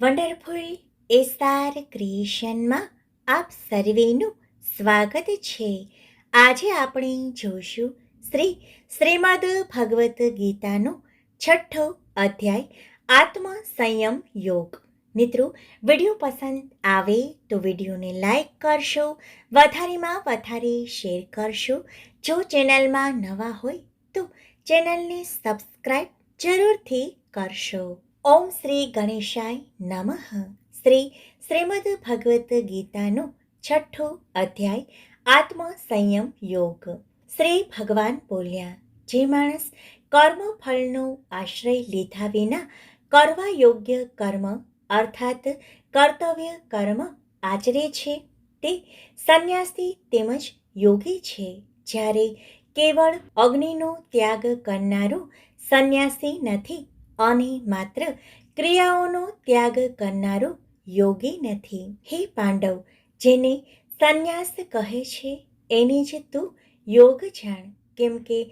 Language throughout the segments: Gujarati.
વન્ડરફુલ એસાર ક્રિએશનમાં આપ સર્વેનું સ્વાગત છે. આજે આપણે જોશું શ્રી શ્રીમદ ભગવદ્ ગીતાનો છઠ્ઠો અધ્યાય, આત્મ સંયમ યોગ. મિત્રો, વીડિયો પસંદ આવે તો વિડીયોને લાઈક કરશો, વધારેમાં વધારે શેર કરશો. જો ચેનલમાં નવા હોય તો ચેનલને સબસ્ક્રાઈબ જરૂરથી કરશો. ઓમ શ્રી ગણેશાય નમઃ. શ્રી શ્રીમદ ભગવદ્ ગીતાનો છઠ્ઠો અધ્યાય, આત્મ સંયમ યોગ. શ્રી ભગવાન બોલ્યા, જે માણસ કર્મ ફળનો આશ્રય લીધા વિના કરવા યોગ્ય કર્મ, અર્થાત કર્તવ્ય કર્મ, આચરે છે, તે સંન્યાસી તેમજ યોગી છે. જ્યારે કેવળ અગ્નિનો ત્યાગ કરનારો સંન્યાસી નથી અને માત્ર ક્રિયાઓનો ત્યાગ કરનારો યોગી નથી. હે પાંડવ, જેને સંન્યાસ કહે છે, એને જ તું યોગ જાણ. કેમ કે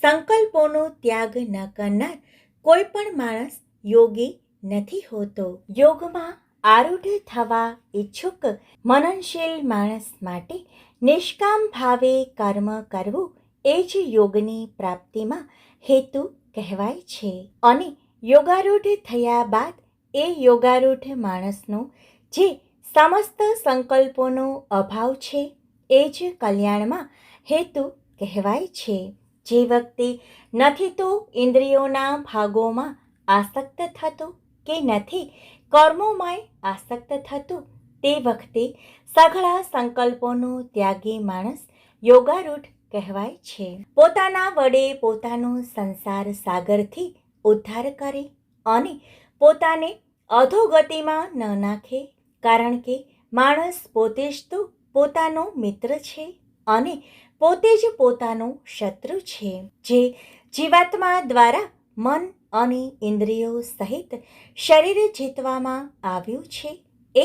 સંકલ્પોનો ત્યાગ ન કરનાર કોઈ પણ માણસ યોગી નથી હોતો. યોગમાં આરૂઢ થવા ઈચ્છુક, મનનશીલ માણસ માટે નિષ્કામ ભાવે કર્મ કરવું એ જ યોગની પ્રાપ્તિમાં હેતુ કહેવાય છે. અને યોગારૂઢ થયા બાદ એ યોગારૂઢ માણસનો જે સમસ્ત સંકલ્પોનો અભાવ છે, એ જ કલ્યાણમાં હેતુ કહેવાય છે. જે વ્યક્તિ નથી તો ઇન્દ્રિયોના ભાગોમાં આસક્ત થતો કે નથી કર્મોમાં આસક્ત થતો, તે વખતે સઘળા સંકલ્પોનો ત્યાગી માણસ યોગારૂઢ કહેવાય છે. પોતાના વડે પોતાનો સંસાર સાગરથી ઉદ્ધાર કરે અને પોતાને અધોગતિમાં ન નાખે, કારણ કે માણસ પોતે જ તો પોતાનો મિત્ર છે અને પોતે જ પોતાનો શત્રુ છે, જે જીવાત્મા દ્વારા મન અને ઇન્દ્રિયો સહિત શરીર જીતવામાં આવ્યું છે. એ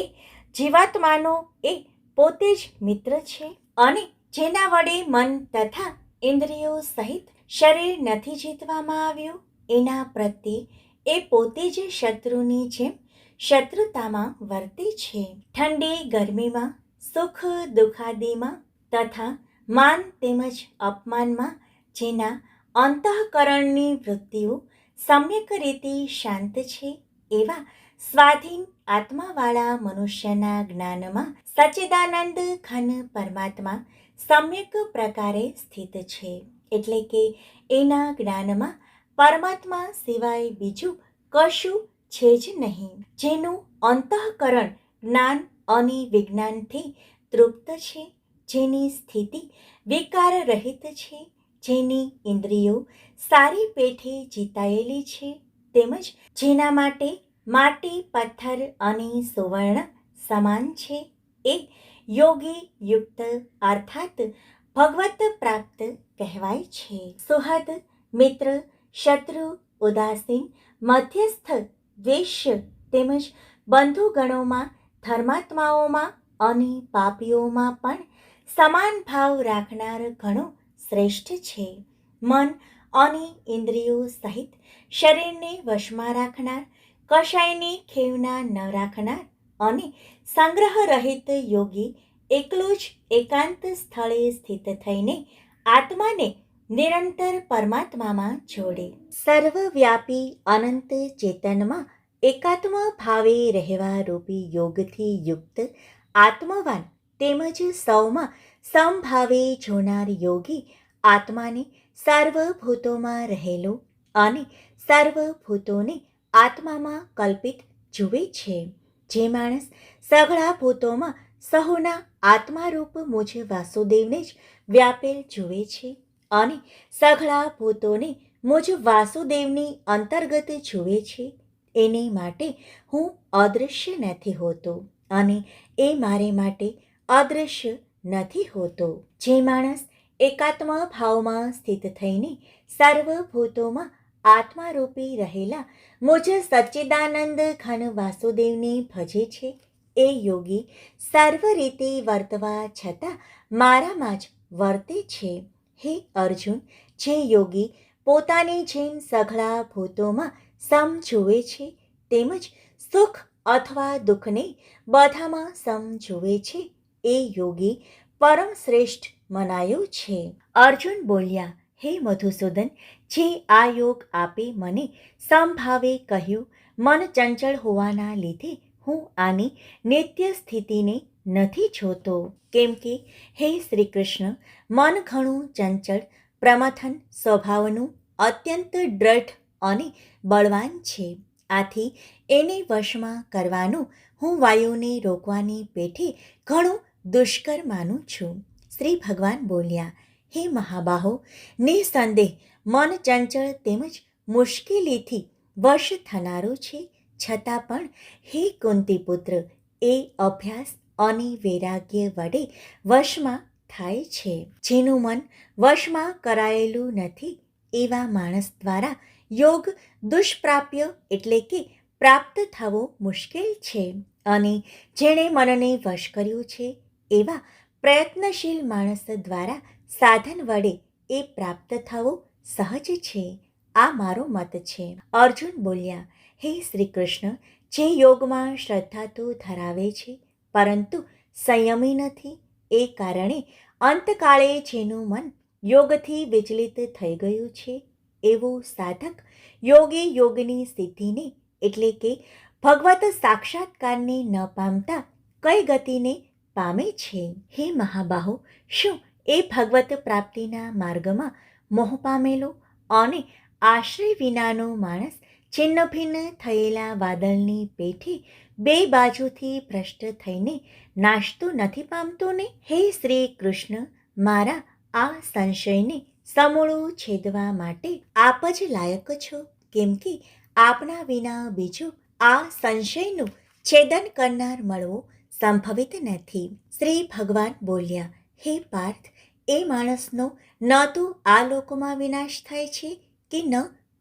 જીવાત્માનો એ પોતે જ મિત્ર છે અને જેના વડે મન તથા ઇન્દ્રિયો સહિત શરીર નથી જીતવામાં આવ્યું. એના પ્રત્યે એ પોતે જ શત્રુની જેમ શત્રુતામાં વર્તે છે. ઠંડી ગરમીમાં, સુખ દુઃખાદીમાં તથા માન તેમજ અપમાનમાં જેના અંતઃકરણની વૃત્તિઓ સમ્યક રીતે શાંત છે, એવા સ્વાધીન આત્માવાળા મનુષ્યના જ્ઞાનમાં સચ્ચિદાનંદ ઘન પરમાત્મા સમ્યક પ્રકારે સ્થિત છે. એટલે કે એના જ્ઞાનમાં પરમાત્મા સિવાય બીજું કશું છે જ નહીં. જેનું અંતઃકરણ જ્ઞાન અને વિજ્ઞાનથી તૃપ્ત છે, જેની સ્થિતિ વિકાર રહિત છે, જેની ઇન્દ્રિયો સારી પેઠે જીતાયેલી છે, તેમજ જેના માટે માટી, પથ્થર અને સુવર્ણ સમાન છે. એ યોગી યુક્ત અર્થાત ભગવત પ્રાપ્ત કહેવાય છે. સુહદ મિત્ર શત્રુ ઉદાસીન મધ્યસ્થ દ્વેષ્ય તેમજ બંધુગણોમાં, ધર્માત્માઓમાં, અને પાપીઓમાં પણ સમાન ભાવ રાખનાર ઘણો શ્રેષ્ઠ છે. મન અને ઇન્દ્રિયો સહિત શરીરને વશમાં રાખનાર, કશાયને ખેવના ન રાખનાર અને સંગ્રહ રહિત યોગી એકલો જ એકાંત સ્થળે સ્થિત થઈને આત્માને નિરંતર પરમાત્મામાં જોડે. સર્વવ્યાપી અનંત ચેતનમાં એકાત્મ ભાવે રહેવા રૂપી યોગથી યુક્ત, આત્મવાન તેમજ સૌમાં સમભાવે જોનાર યોગી આત્માને સર્વભૂતોમાં રહેલો અને સર્વભૂતોને આત્મામાં કલ્પિત જુએ છે. જે માણસ સઘળા ભૂતોમાં સહુના આત્મારૂપ મુજ વાસુદેવને જ વ્યાપેલ જુએ છે. અને સઘળા ભૂતોને મુજ વાસુદેવની અંતર્ગત જુએ છે. એને માટે હું અદૃશ્ય નથી હોતો અને એ મારે માટે અદૃશ્ય નથી હોતો. જે માણસ એકાત્મ ભાવમાં સ્થિત થઈને સર્વ ભૂતોમાં આત્મારૂપી રહેલા મુજ સચ્ચિદાનંદ ઘન વાસુદેવને ભજે છે, એ યોગી સર્વ રીતે વર્તવા છતાં મારામાં જ વર્તે છે. હે અર્જુન, જે યોગી પોતાની જેમ સઘળા ભૂતોમાં સમ જુએ છે, તેમજ સુખ અથવા દુઃખને બધામાં સમ જુએ છે, એ યોગી પરમ શ્રેષ્ઠ મનાયો છે. અર્જુન બોલ્યા, હે મધુસૂદન, જે આ યોગ આપે મને સમભાવે કહ્યું, મન ચંચળ હોવાના લીધે હું આની નિત્ય સ્થિતિને નથી જોતો. કેમ કે, હે શ્રી કૃષ્ણ મન ઘણું ચંચળ, પ્રમથન સ્વભાવનું અત્યંત દ્રઢ અને બળવાન છે. આથી એને વશમાં કરવાનું હું વાયુને રોકવાની પેઠે ઘણું દુષ્કર માનું છું. શ્રી ભગવાન બોલ્યા, હે મહાબાહો, નિસંદેહ, મન ચંચળ તેમજ મુશ્કેલીથી વશ થનારું છે. છતાં પણ, હે કુંતી પુત્ર એ અભ્યાસ અને વૈરાગ્ય વડે વશમાં થાય છે. જેનું મન વશમાં કરાયેલું નથી એવા માણસ દ્વારા યોગ દુષ્પ્રાપ્ય એટલે કે પ્રાપ્ત થવો મુશ્કેલ છે. અને જેણે મનને વશ કર્યું છે એવા પ્રયત્નશીલ માણસ દ્વારા સાધન વડે એ પ્રાપ્ત થવું સહજ છે. આ મારો મત છે. અર્જુન બોલ્યા, હે શ્રી કૃષ્ણ જે યોગમાં શ્રદ્ધા તો ધરાવે છે પરંતુ સંયમી નથી. એ કારણે અંતકાળે જેનું મન યોગથી વિચલિત થઈ ગયું છે. એવું સાધક યોગી યોગની સિદ્ધિને એટલે કે ભગવત સાક્ષાત્કારને ન પામતા કઈ ગતિને પામે છે? હે મહાબાહુ, શું એ ભગવત પ્રાપ્તિના માર્ગમાં મોહ પામેલો? અને આશ્રય વિનાનો માણસ છિન્ન ભિન્ન થયેલા વાદળની પેઠે બે બાજુથી ભ્રષ્ટ થઈને નાશતો નથી પામતો ને? હે શ્રી કૃષ્ણ, મારા આ સંશયને સમૂળું છેદવા માટે આપ જ લાયક છો, કેમ કે આપના વિના બીજું આ સંશયનું છેદન કરનાર મળવો સંભવિત નથી. શ્રી ભગવાન બોલ્યા, હે પાર્થ, એ માણસનો ન તો આ લોકમાં વિનાશ થાય છે કે ન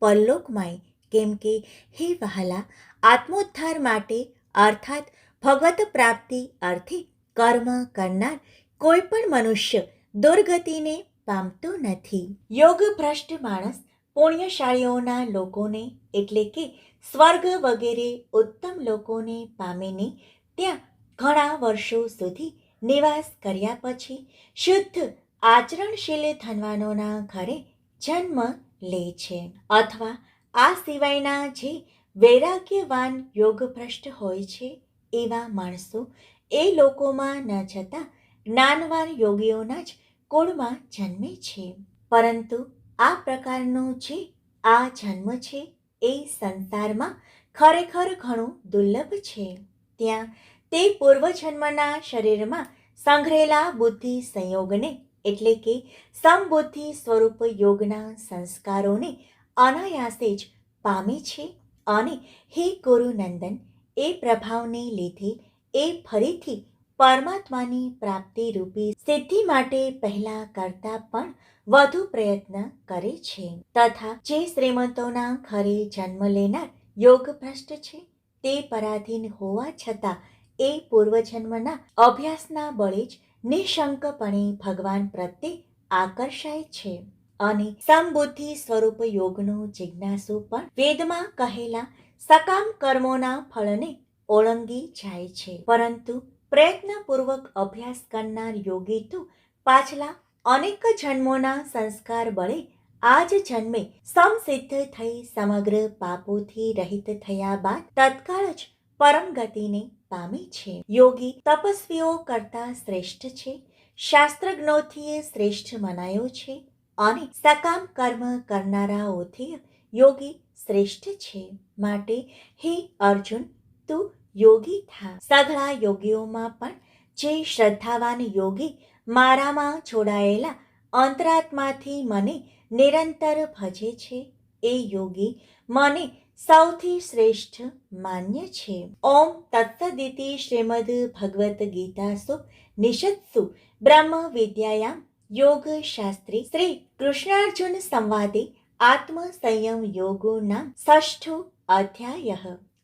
પરલોકમાંય? કેમ કે, હે વહાલા, આત્મોદ્ધાર માટે અર્થાત ભગવત પ્રાપ્તિ અર્થે કર્મ કરનાર કોઈ પણ મનુષ્ય દુર્ગતિને પામતો નથી. યોગ ભ્રષ્ટ માણસ પુણ્યશાળીઓના લોકોને એટલે કે સ્વર્ગ વગેરે ઉત્તમ લોકોને પામીને ત્યાં ઘણા વર્ષો સુધી નિવાસ કર્યા પછી શુદ્ધ, આચરણશીલ ધનવાનોના ઘરે જન્મ લે છે. અથવા આ સિવાયના જે વૈરાગ્યવાન યોગભ્રષ્ટ હોય છે એવા માણસો એ લોકોમાં ન જતા જ્ઞાનવાન યોગીઓના જ કુળમાં જન્મે છે. પરંતુ આ પ્રકારનો જે આ જન્મ છે એ સંસારમાં ખરેખર ઘણું દુર્લભ છે. ત્યાં તે પૂર્વજન્મના શરીરમાં સંઘરેલા બુદ્ધિ સંયોગને એટલે કે સમબુદ્ધિ સ્વરૂપ યોગના સંસ્કારોને અનાયાસે જ પામે છે. અને હે ગુરુનંદન, એ પ્રભાવને લીધે એ ફરીથી પરમાત્માની પ્રાપ્તિ રૂપી સિદ્ધિ માટે પહેલા કરતા પણ વધુ પ્રયત્ન કરે છે. તથા જે શ્રીમંતોના ઘરે જન્મ લેનાર યોગ ભ્રષ્ટ છે, તે પરાધીન હોવા છતાં એ પૂર્વજન્મના અભ્યાસના બળે જ નિશંકપણે ભગવાન પ્રત્યે આકર્ષાય છે. અને સમબુદ્ધિ સ્વરૂપ યોગનો જિજ્ઞાસુ પણ વેદમાં કહેલા, સકામ કર્મોના ફળને ઓળંગી જાય છે. પરંતુ પ્રયત્નપૂર્વક અભ્યાસ કરનાર યોગી તો પાછલા અનેક જન્મોના સંસ્કાર બળે આ જ જન્મે સમસિદ્ધ થઈ સમગ્ર પાપોથી રહિત થયા બાદ તત્કાળ જ પરમ ગતિને પામે છે. યોગી તપસ્વીઓ કરતા શ્રેષ્ઠ છે, શાસ્ત્રજ્ઞોથી શ્રેષ્ઠ મનાયો છે અને સકામ કર્મ કરનારાઓથી યોગી શ્રેષ્ઠ છે. માટે હે અર્જુન, તું યોગી થા. સઘળા યોગીઓમાં પણ જે શ્રદ્ધાવાન યોગી મારામાં જોડાયેલા અંતરાત્માથી મને નિરંતર ભજે છે, એ યોગી મને સૌથી શ્રેષ્ઠ માન્ય છે. ઓમ તત્સદિતિ શ્રીમદ ભગવદ્ ગીતાસુ નિષત્સુ બ્રહ્મ વિદ્યાયામ યોગ શાસ્ત્રી શ્રી કૃષ્ણાર્જુન સંવાદે આત્મ સંયમ યોગોના ષષ્ઠો અધ્યાય.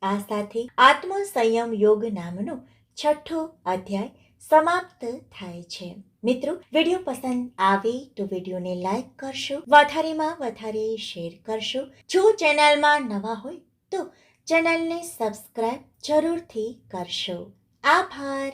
આ સાથે આત્મ સંયમ યોગ નામનો છઠ્ઠો અધ્યાય સમાપ્ત થાય છે. મિત્રો, વીડિયો પસંદ આવે તો વિડીયોને લાઈક કરશો, વધારેમાં વધારે શેર કરશો. જો ચેનલમાં નવા હોય તો ચેનલને સબસ્ક્રાઇબ જરૂરથી કરશો. આભાર.